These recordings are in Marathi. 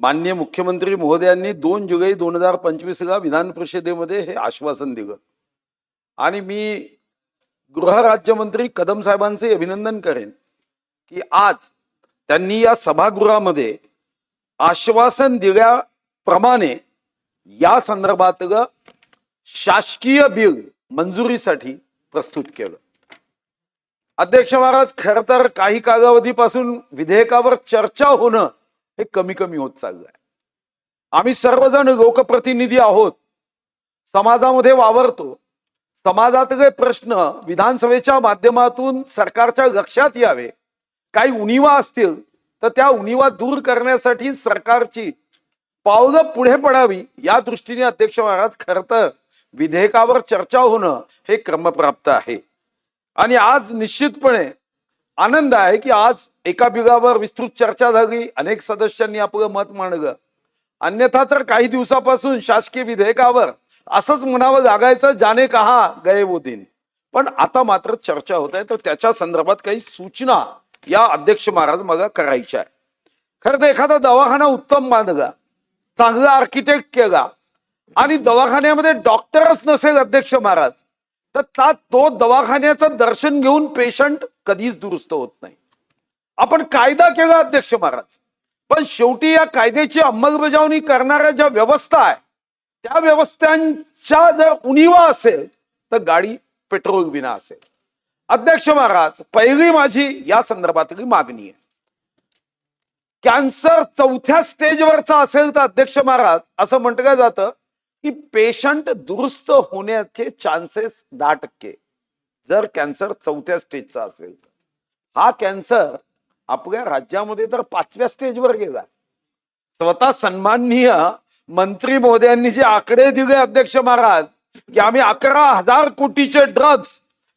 माननीय मुख्यमंत्री महोदयांनी दोन जुलै दोन हजार पंचवीसला विधान परिषदेमध्ये हे आश्वासन दिलं. आणि मी गृहराज्यमंत्री कदम साहेबांचे अभिनंदन करेन की आज त्यांनी या सभागृहामध्ये आश्वासन दिल्याप्रमाणे या संदर्भातलं शासकीय बिल मंजुरीसाठी प्रस्तुत केलं. अध्यक्ष महाराज खर तर काही कालावधीपासून विधेयकावर चर्चा होणं हे कमी कमी होत चाललंय. आम्ही सर्वजण लोकप्रतिनिधी आहोत. समाजामध्ये वावरतो. समाजातले प्रश्न विधानसभेच्या माध्यमातून सरकारच्या लक्षात यावे काही उणीवा असतील तर त्या उणीवा दूर करण्यासाठी सरकारची पावलं पुढे पडावी या दृष्टीने अध्यक्ष महाराज खर तर विधेयकावर चर्चा होणं हे क्रमप्राप्त आहे. आणि आज निश्चितपणे आनंद आहे की आज एका बिगावर विस्तृत चर्चा झाली अनेक सदस्यांनी आपलं मत मांडलं. अन्यथा तर काही दिवसापासून शासकीय विधेयकावर असंच म्हणावं लागायचं जाने कहा गए वो दिन पण आता मात्र चर्चा होत आहे तर त्याच्या संदर्भात काही सूचना या अध्यक्ष महाराज मला करायच्या आहे खरं तर एखादा दवाखाना उत्तम बांधला चांगला आर्किटेक्ट केला आणि दवाखान्यामध्ये डॉक्टरच नसेल अध्यक्ष महाराज तर ता तो दवाखान्याचं दर्शन घेऊन पेशंट कधीच दुरुस्त होत नाही. आपण कायदा केला अध्यक्ष महाराज. पण शेवटी या कायद्याची अंमलबजावणी करणाऱ्या ज्या व्यवस्था आहे त्या व्यवस्थांच्या जर उणीवा असेल तर गाडी पेट्रोल विना असेल. अध्यक्ष महाराज पहिली माझी या संदर्भातली मागणी आहे. कॅन्सर चौथ्या स्टेजवरचा असेल तर अध्यक्ष महाराज असं म्हटलं जातं की पेशंट दुरुस्त होण्याचे चान्सेस दहा टक्के. जर कॅन्सर चौथ्या स्टेजचा असेल तर हा कॅन्सर आपल्या राज्यामध्ये तर पाचव्या स्टेजवर गेला. स्वतः सन्माननीय मंत्री मोदयांनी जे आकडे दिले अध्यक्ष महाराज की आम्ही अकरा हजार कोटीचे ड्रग्ज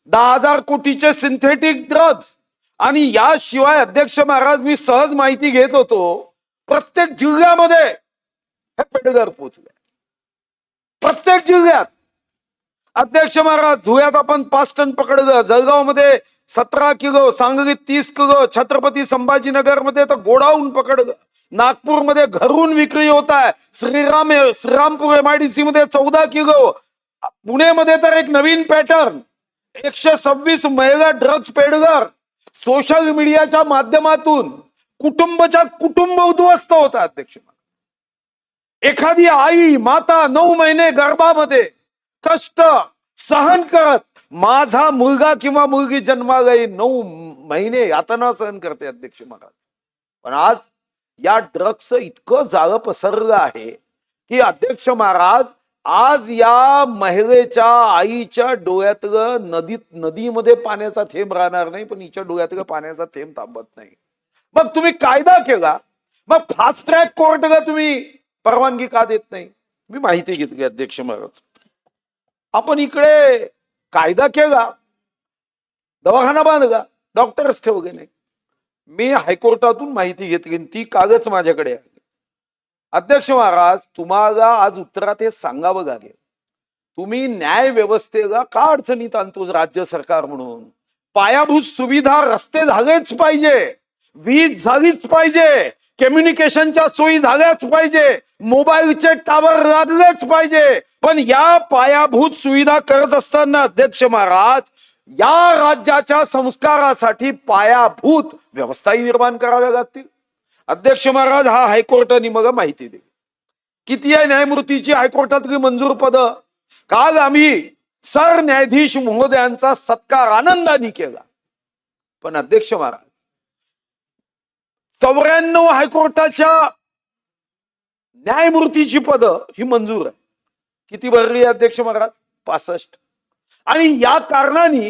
दहा हजार कोटीचे सिंथेटिक ड्रग्ज आणि याशिवाय अध्यक्ष महाराज मी सहज माहिती घेत होतो प्रत्येक जिल्ह्यामध्ये हे पेडगर पोचले प्रत्येक जिल्ह्यात अध्यक्ष महाराज धुळ्यात आपण पाच टन पकडलं जळगावमध्ये सतरा किलो सांगलीत तीस किलो छत्रपती संभाजीनगरमध्ये तर गोडाऊन पकडलं नागपूरमध्ये घरून विक्री होत आहे. श्रीराम श्रीरामपूर एमआयडीसी मध्ये चौदा किलो. पुणेमध्ये तर एक नवीन पॅटर्न. एकशे सव्वीस महिला ड्रग्ज पेडगर. सोशल मीडियाच्या माध्यमातून कुटुंबच्या कुटुंब उद्ध्वस्त होता अध्यक्ष एखादी आई माता नऊ महिने गर्भामध्ये कष्ट सहन करत माझा मुलगा किंवा मुलगी जन्माला येईल नऊ महिने यातना सहन करते अध्यक्ष महाराज. पण आज या ड्रग्स इतकं जाळं पसरलं आहे की अध्यक्ष महाराज आज या महिलेच्या आईच्या डोळ्यातलं नदीत नदीमध्ये पाण्याचा थेंब राहणार नाही पण हिच्या डोळ्यातलं पाण्याचा थेंब थांबत नाही. मग तुम्ही कायदा केला? मग फास्ट ट्रॅक कोर्टला तुम्ही परवानगी का देत नाही? मी माहिती घेतली अध्यक्ष महाराज. आपण इकडे कायदा केला दवाखाना बांधला डॉक्टरच ठेवले नाही मी हायकोर्टातून माहिती घेतली ती कागद माझ्याकडे आहे अध्यक्ष महाराज तुम्हाला आज उत्तरात हे सांगावं लागेल. तुम्ही न्याय व्यवस्थेला का अडचणीत आणतो राज्य सरकार म्हणून? पायाभूत सुविधा रस्ते झालेच पाहिजे. वीज झालीच पाहिजे. कम्युनिकेशनच्या सोयी झाल्याच पाहिजे. मोबाईलचे टावर लागलेच पाहिजे. पण या पायाभूत सुविधा करत असताना अध्यक्ष महाराज या राज्याच्या संस्कारासाठी पायाभूत व्यवस्थाही निर्माण कराव्या लागतील. अध्यक्ष महाराज हा हायकोर्टाने मग माहिती दिली किती आहे न्यायमूर्तीची हायकोर्टातली मंजूर पद? काल आम्ही सरन्यायाधीश महोदयांचा सत्कार आनंदाने केला. पण अध्यक्ष महाराज चौऱ्याण्णव हायकोर्टाच्या न्यायमूर्तीची पद ही मंजूर आहे किती भरली अध्यक्ष महाराज? पासष्ट. आणि या कारणाने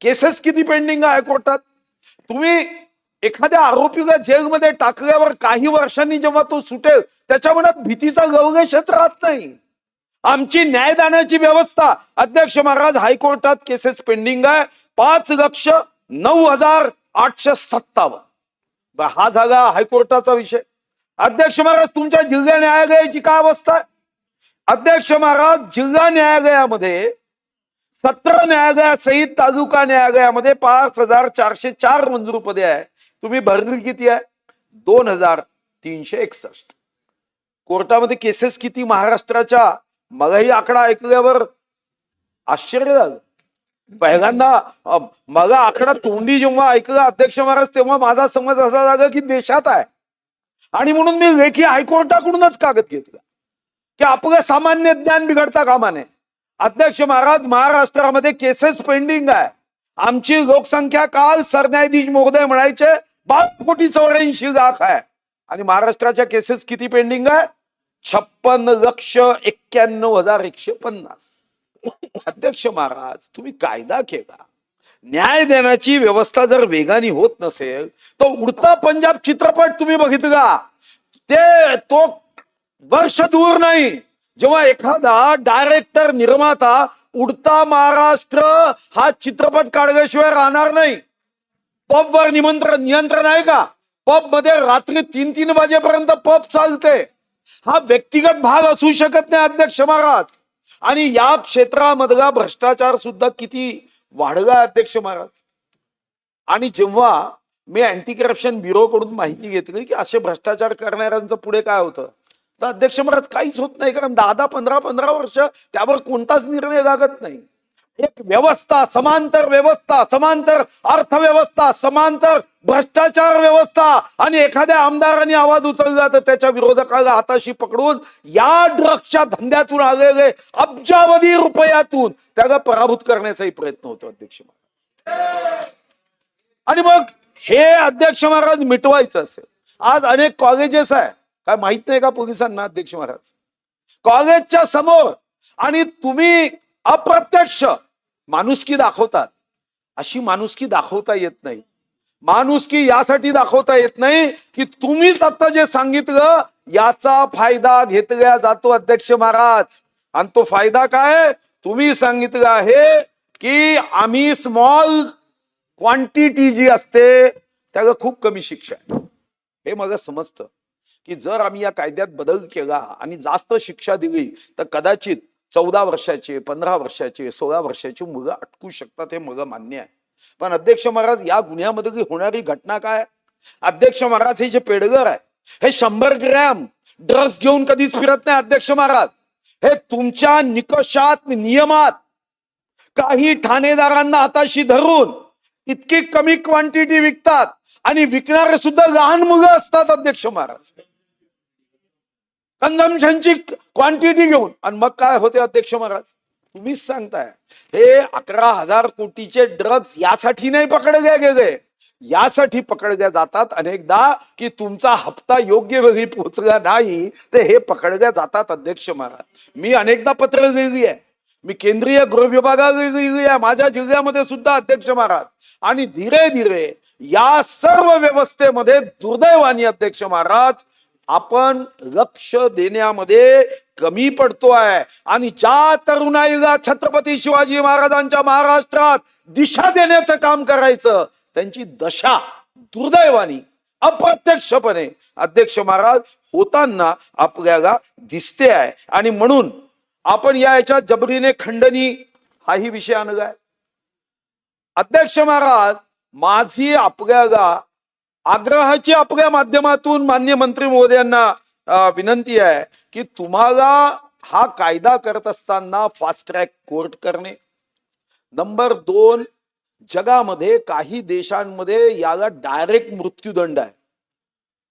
केसेस किती पेंडिंग आहे हायकोर्टात? तुम्ही एखाद्या आरोपीला जेलमध्ये टाकल्यावर काही वर्षांनी जेव्हा तो सुटेल त्याच्या मनात भीतीचा गवगेशच राहत नाही. आमची न्यायदानाची व्यवस्था अध्यक्ष महाराज हायकोर्टात केसेस पेंडिंग आहे. पाच लक्ष नऊ हजार आठशे सत्तावन्न. हा झाला हायकोर्टाचा विषय. अध्यक्ष महाराज तुमच्या जिल्हा न्यायालयाची काय अवस्था? आहे अध्यक्ष महाराज जिल्हा न्यायालयामध्ये सत्र न्यायालयासहित तालुका न्यायालयामध्ये पाच हजार चारशे चार मंजूर पदे आहे. तुम्ही भरली किती आहे? दोन हजार तीनशे एकसष्ट. कोर्टामध्ये केसेस किती? महाराष्ट्राच्या मलाही आकडा ऐकल्यावर आश्चर्य झालं. पहिल्यांदा मला आकडा तोंडी जेव्हा ऐकला अध्यक्ष महाराज तेव्हा माझा समज असा झाला की देशात आहे. आणि म्हणून मी लेखी हायकोर्टाकडूनच कागद घेतला. की आपलं सामान्य ज्ञान बिघडता कामा नये. अध्यक्ष महाराज महाराष्ट्रामध्ये केसेस पेंडिंग आहे. आमची लोकसंख्या काल सरन्यायाधीश महोदय म्हणायचे बारा कोटी चौऱ्याऐंशी लाख आहे. आणि महाराष्ट्राच्या केसेस किती पेंडिंग आहे? छप्पन लक्ष एक्क्याण्णव हजार एकशे पन्नास. अध्यक्ष महाराज तुम्ही कायदा केला न्याय देण्याची व्यवस्था जर वेगाने होत नसेल तर उडता पंजाब चित्रपट तुम्ही बघितला. ते तो वर्ष दूर नाही. जेव्हा एखादा डायरेक्टर निर्माता उडता महाराष्ट्र हा चित्रपट काढल्याशिवाय राहणार नाही. पबवर निमंत्रण नियंत्रण आहे का? पबमध्ये रात्री तीन तीन वाजेपर्यंत पब चालते. हा व्यक्तिगत भाग असू शकत नाही अध्यक्ष महाराज. आणि या क्षेत्रामधला भ्रष्टाचार सुद्धा किती वाढला अध्यक्ष महाराज? आणि जेव्हा मी अँटी करप्शन ब्युरो कडून माहिती घेतली की असे भ्रष्टाचार करणाऱ्यांचं पुढे काय होतं? तर अध्यक्ष महाराज काहीच होत नाही कारण दहा दहा पंधरा पंधरा वर्ष त्यावर कोणताच निर्णय लागत नाही. एक व्यवस्था समांतर व्यवस्था समांतर अर्थव्यवस्था समांतर भ्रष्टाचार व्यवस्था. आणि एखाद्या आमदाराने आवाज उचलला तर त्याच्या विरोधकाला हाताशी पकडून या ड्रग्सच्या धंद्यातून आलेले अब्जावधी रुपयातून त्याला पराभूत करण्याचाही प्रयत्न होतो अध्यक्ष महाराज. आणि मग हे अध्यक्ष महाराज मिटवायचं असेल. आज अनेक कॉलेजेस आहे. काय माहीत नाही का पोलिसांना अध्यक्ष महाराज? कॉलेजच्या समोर आणि तुम्ही अप्रत्यक्ष माणुसकी दाखवतात. अशी माणुसकी दाखवता येत नाही. माणुसकी यासाठी दाखवता येत नाही की तुम्हीच आता जे सांगितलं याचा फायदा घेतला जातो अध्यक्ष महाराज. आणि तो फायदा काय? तुम्ही सांगितलं आहे की आम्ही स्मॉल क्वांटिटी जी असते त्याला खूप कमी शिक्षा आहे. हे मला समजतं की जर आम्ही या कायद्यात बदल केला आणि जास्त शिक्षा दिली तर कदाचित चौदा वर्षाचे पंधरा वर्षाचे सोळा वर्षाची मुलं अटकू शकतात हे मला मान्य आहे. पण अध्यक्ष महाराज या गुन्ह्यामध्ये होणारी घटना काय अध्यक्ष महाराज हे जे पेडगर आहे हे शंभर ग्रॅम ड्रग्स घेऊन कधीच फिरत नाही अध्यक्ष महाराज. हे तुमच्या निकषात नियमात काही ठाणेदारांना हाताशी धरून इतकी कमी क्वांटिटी विकतात आणि विकणारे सुद्धा लहान मुलं असतात अध्यक्ष महाराज. कन्झम्पशनची क्वांटिटी घेऊन. आणि मग काय होते अध्यक्ष महाराज? तुम्हीच सांगताय. हे अकरा हजार कोटीचे ड्रग्ज यासाठी नाही पकडले गेले. यासाठी पकडल्या जातात. अनेकदा की तुमचा हप्ता योग्य वेळी पोहोचला नाही तर हे पकडल्या जातात अध्यक्ष महाराज. मी अनेकदा पत्र लिहिली आहे. मी केंद्रीय गृह विभागाला लिहिली आहे. माझ्या जिल्ह्यामध्ये सुद्धा अध्यक्ष महाराज. आणि धीरे धीरे या सर्व व्यवस्थेमध्ये दुर्दैवानी अध्यक्ष महाराज आपण लक्ष देण्यामध्ये कमी पडतो आहे आणि ज्या तरुणाईला छत्रपती शिवाजी महाराजांच्या महाराष्ट्रात दिशा देण्याचं काम करायचं त्यांची दशा दुर्दैवानी अप्रत्यक्षपणे अध्यक्ष महाराज होताना आपल्याला दिसते आहे. आणि म्हणून आपण या याच्यात जबरीने खंडणी हाही विषय आणलाय अध्यक्ष महाराज माझी आपल्याला आग्रहाची आपल्या माध्यमातून मान्य मंत्री महोदयांना विनंती आहे की तुम्हाला हा कायदा करत असताना फास्ट ट्रॅक कोर्ट करणे. नंबर दोन जगामध्ये काही देशांमध्ये याला डायरेक्ट मृत्यूदंड आहे.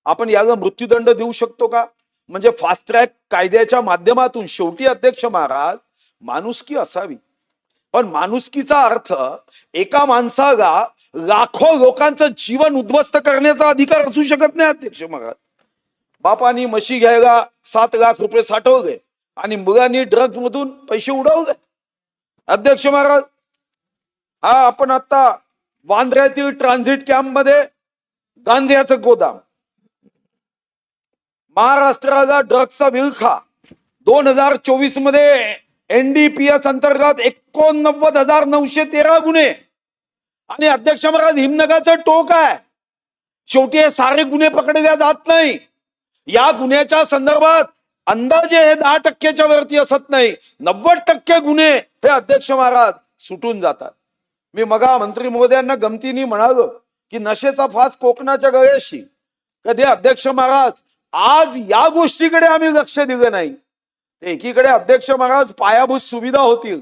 आपण याला मृत्यूदंड देऊ शकतो का? म्हणजे फास्ट ट्रॅक कायद्याच्या माध्यमातून शेवटी अध्यक्ष महाराज माणुसकी असावी. पण माणुसकीचा अर्थ एका माणसाला लाखो लोकांचं जीवन उद्ध्वस्त करण्याचा अधिकार असू शकत नाही अध्यक्ष महाराज. बापानी म्हशी घ्यायला सात लाख रुपये साठवले आणि मुलांनी ड्रग्ज मधून पैसे उडवले. अध्यक्ष महाराज हा आपण आता वांद्र्यातील ट्रान्झिट कॅम्पमध्ये गांजाचं गोदाम. महाराष्ट्राला ड्रग्जचा विळखा. दोन हजार चोवीसमध्ये एनडीपीएस अंतर्गत एकोणनव्वद हजार नऊशे तेरा गुन्हे. आणि अध्यक्ष महाराज हिमनगाचं टोक आहे. शेवटी हे सारे गुन्हे पकडले जात नाही. या गुन्ह्याच्या संदर्भात अंदाजे हे दहा टक्क्याच्या वरती असत नाही. नव्वद टक्के गुन्हे हे अध्यक्ष महाराज सुटून जातात. मी मगा मंत्री महोदयांना गमतीने म्हणालो की नशेचा फास कोकणाच्या गळ्याशी. कधी अध्यक्ष महाराज आज या गोष्टीकडे आम्ही लक्ष दिलं नाही. एकीकडे अध्यक्ष महाराज पायाभूत सुविधा होतील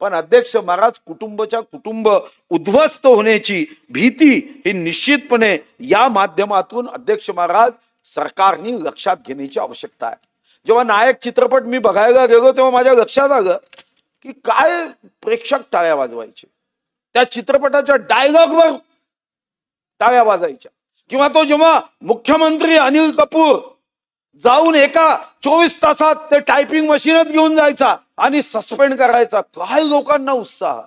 पण अध्यक्ष महाराज कुटुंबच्या कुटुंब उद्ध्वस्त होण्याची भीती ही निश्चितपणे या माध्यमातून अध्यक्ष महाराज सरकारने लक्षात घेण्याची आवश्यकता आहे. जेव्हा नायक चित्रपट मी बघायला गेलो तेव्हा माझ्या लक्षात आलं की काय प्रेक्षक टाळ्या वाजवायचे. त्या चित्रपटाच्या डायलॉगवर टाळ्या वाजायच्या. किंवा तो जेव्हा मुख्यमंत्री अनिल कपूर जाऊन एका चोवीस तासात ते टायपिंग मशीनच घेऊन जायचा आणि सस्पेंड करायचा. काय लोकांना उत्साह?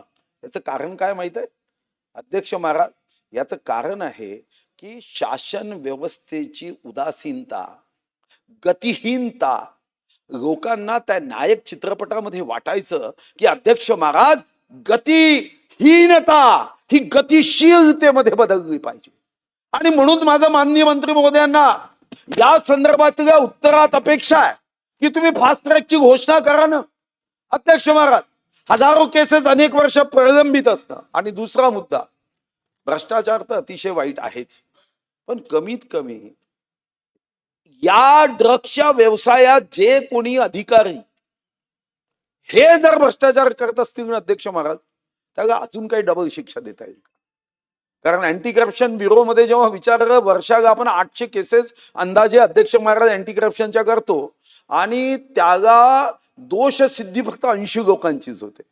याचं कारण काय माहीत आहे? अध्यक्ष महाराज याचं कारण आहे की शासन व्यवस्थेची उदासीनता गतिहीनता लोकांना त्या नायक चित्रपटामध्ये वाटायचं की अध्यक्ष महाराज गतिहीनता ही गतिशीलतेमध्ये बदलली पाहिजे. आणि म्हणून माझं माननीय मंत्री महोदयांना या संदर्भातल्या उत्तरात अपेक्षा आहे की तुम्ही फास्ट ट्रॅकची घोषणा करा ना. अध्यक्ष महाराज हजारो केसेस अनेक वर्ष प्रलंबित असतात. आणि दुसरा मुद्दा भ्रष्टाचार तर अतिशय वाईट आहेच. पण कमीत कमी या ड्रग्सच्या व्यवसायात जे कोणी अधिकारी हे जर भ्रष्टाचार करत असतील अध्यक्ष महाराज त्याला अजून काही डबल शिक्षा देता येईल. कारण अँटी करप्शन ब्युरोमध्ये जेव्हा विचारलं वर्षाग आपण आठशे केसेस अंदाजे अध्यक्ष महाराज अँटी करप्शनच्या करतो. आणि त्याला दोष सिद्धी फक्त ऐंशी लोकांचीच होते.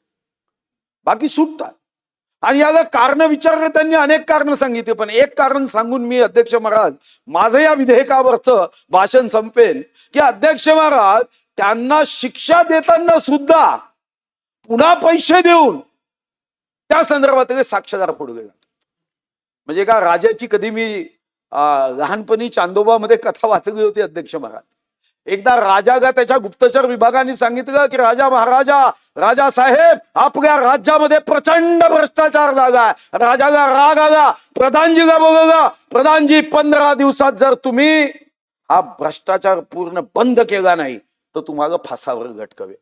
बाकी सुटतात. आणि याला कारण विचारलं त्यांनी अनेक कारण सांगितले पण एक कारण सांगून मी अध्यक्ष महाराज माझं या विधेयकावरचं भाषण संपेन की अध्यक्ष महाराज त्यांना शिक्षा देताना सुद्धा पुन्हा पैसे देऊन त्या संदर्भात साक्षीदार फोडू गेला. म्हणजे का राजाची कधी मी अं, लहानपणी चांदोबामध्ये कथा वाचली होती अध्यक्ष महाराज. एकदा राजा गा त्याच्या गुप्तचर विभागाने सांगितलं की राजा महाराजा राजा साहेब आपल्या राज्यामध्ये प्रचंड भ्रष्टाचार झाला राजाला राग आला. प्रधानजीला बोलवला. प्रधानजी पंधरा दिवसात जर तुम्ही हा भ्रष्टाचार पूर्ण बंद केला नाही तर तुम्हाला फासावर घटकवे.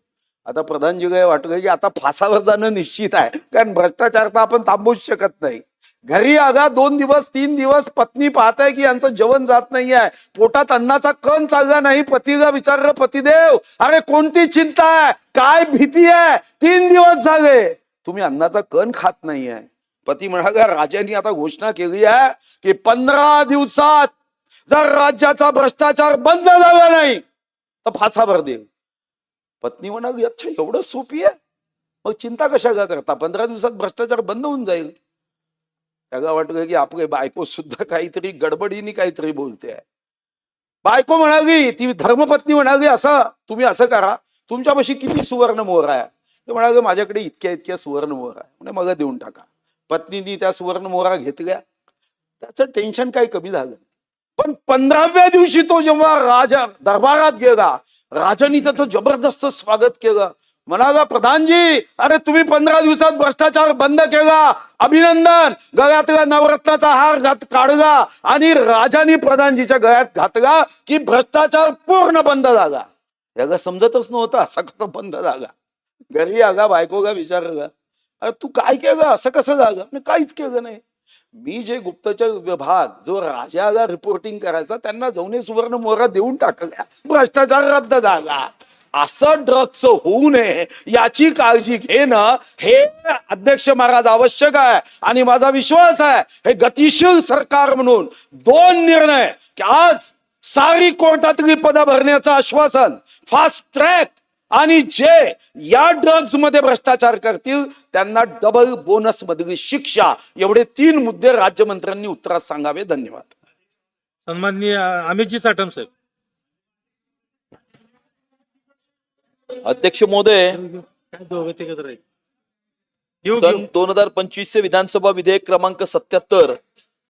आता प्रधानजीला वाटलं की आता फासावर जाणं निश्चित आहे. कारण भ्रष्टाचार तर आपण थांबूच शकत नाही. घरी आगा दोन दिवस तीन दिवस पत्नी पाहताय की यांचं जेवण जात नाहीये. पोटात अन्नाचा कण चालला नाही. पतीला विचारलं पतिदेव अरे कोणती चिंता आहे? काय भीती आहे? तीन दिवस झाले. तुम्ही अन्नाचा कण खात नाहीये. पती म्हणाला राजांनी आता घोषणा केली आहे की पंधरा दिवसात जर राज्याचा भ्रष्टाचार बंद झाला नाही तर फासावर देईल. पत्नी म्हणाली अच्छा एवढं सोपी आहे? मग चिंता कशा करता? पंधरा दिवसात भ्रष्टाचार बंद होऊन जाईल. त्याला वाटलं की आपले बायको सुद्धा काहीतरी गडबडीने काहीतरी बोलते आहे. बायको म्हणाली ती धर्मपत्नी म्हणाली असं तुम्ही असं करा तुमच्यापाशी किती सुवर्ण मोहर आहे? ते म्हणाले माझ्याकडे इतक्या इतक्या सुवर्ण मोहर आहे. म्हणजे मला देऊन टाका. पत्नीनी त्या सुवर्ण मोहरा घेतल्या. त्याचं टेन्शन काही कमी झालं पण पंधराव्या दिवशी तो जेव्हा राजा दरबारात गेला राजानी त्याचं जबरदस्त स्वागत केलं. म्हणाला प्रधानजी अरे तुम्ही पंधरा दिवसात भ्रष्टाचार बंद केला. अभिनंदन. गळ्यातला नवरत्नाचा हार घात काढला आणि राजानी प्रधानजीच्या गळ्यात घातला की भ्रष्टाचार पूर्ण बंद झाला. याला समजतच नव्हतं असा कसं बंद झाला. घरी आगा बायकोगा विचारला अरे तू काय केलं? असं कसं झालं? मी काहीच केलं नाही. मी जे गुप्तचर विभाग जो राजाला रिपोर्टिंग करायचा त्यांना जाऊन सुवर्ण मोहरा देऊन टाकल्या. भ्रष्टाचार रद्द झाला. असं ड्रग्स होऊ नये याची काळजी घेणं हे अध्यक्ष महाराज आवश्यक आहे. आणि माझा विश्वास आहे हे गतिशील सरकार म्हणून दोन निर्णय की आज सारी कोर्टातली पदं भरण्याचं आश्वासन फास्ट ट्रॅक आणि जे या ड्रग्जमध्ये भ्रष्टाचार करतील त्यांना डबल बोनस मधली शिक्षा. एवढे तीन मुद्दे राज्यमंत्र्यांनी उत्तरात सांगावे. धन्यवाद. सन्माननीय अमितजी साठम साहेब. अध्यक्ष महोदय. सन दोन हजार पंचवीस चे विधानसभा विधेयक क्रमांक सत्याहत्तर.